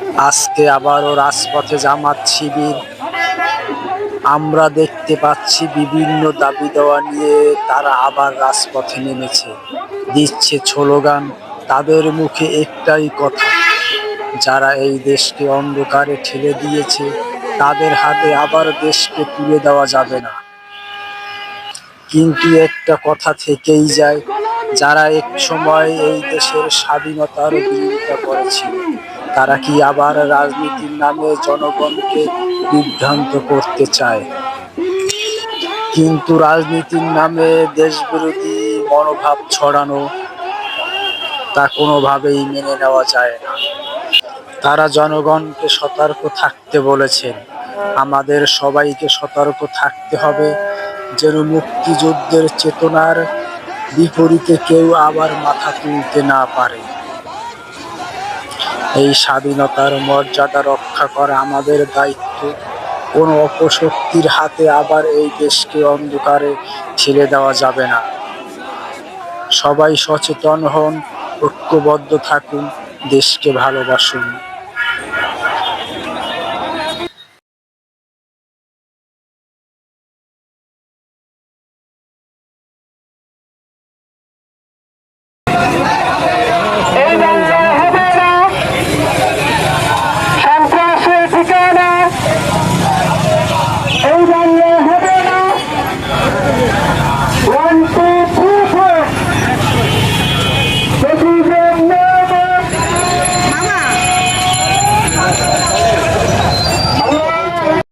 আজকে আবারও রাজপথে জামাত শিবির। আমরা দেখতে পাচ্ছি বিভিন্ন দাবি দেওয়া নিয়ে তারা আবার রাজপথে নেমেছে। দিচ্ছে স্লোগান, তাদের মুখে একটাই কথা, যারা এই দেশকে অন্ধকারে ঠেলে দিয়েছে, তাদের হাতে আবার দেশকে তুলে দেওয়া যাবে না। কিন্তু একটা কথা থেকেই যায়, যারা এক সময় এই দেশের স্বাধীনতার বিরোধিতা করেছিল। তারা কি আবার রাজনীতির নামে জনগণকে বিভ্রান্ত করতে চায়? কিন্তু রাজনীতির নামে দেশবিরোধী মনোভাব ছড়ানো তা কোনোভাবেই মেনে নেওয়া যায় না। তারা জনগণকে সতর্ক থাকতে বলেছেন। আমাদের সবাইকে সতর্ক থাকতে হবে যেন মুক্তিযুদ্ধের চেতনার বিপরীতে কেউ আবার মাথা তুলতে না পারে। এই স্বাধীনতার মর্যাদা রক্ষা করা আমাদের দায়িত্ব। কোনো অপশক্তির হাতে আবার এই দেশকে অন্ধকারে ছেড়ে দেওয়া যাবে না। সবাই সচেতন হন, ঐক্যবদ্ধ থাকুন, দেশকে ভালোবাসুন।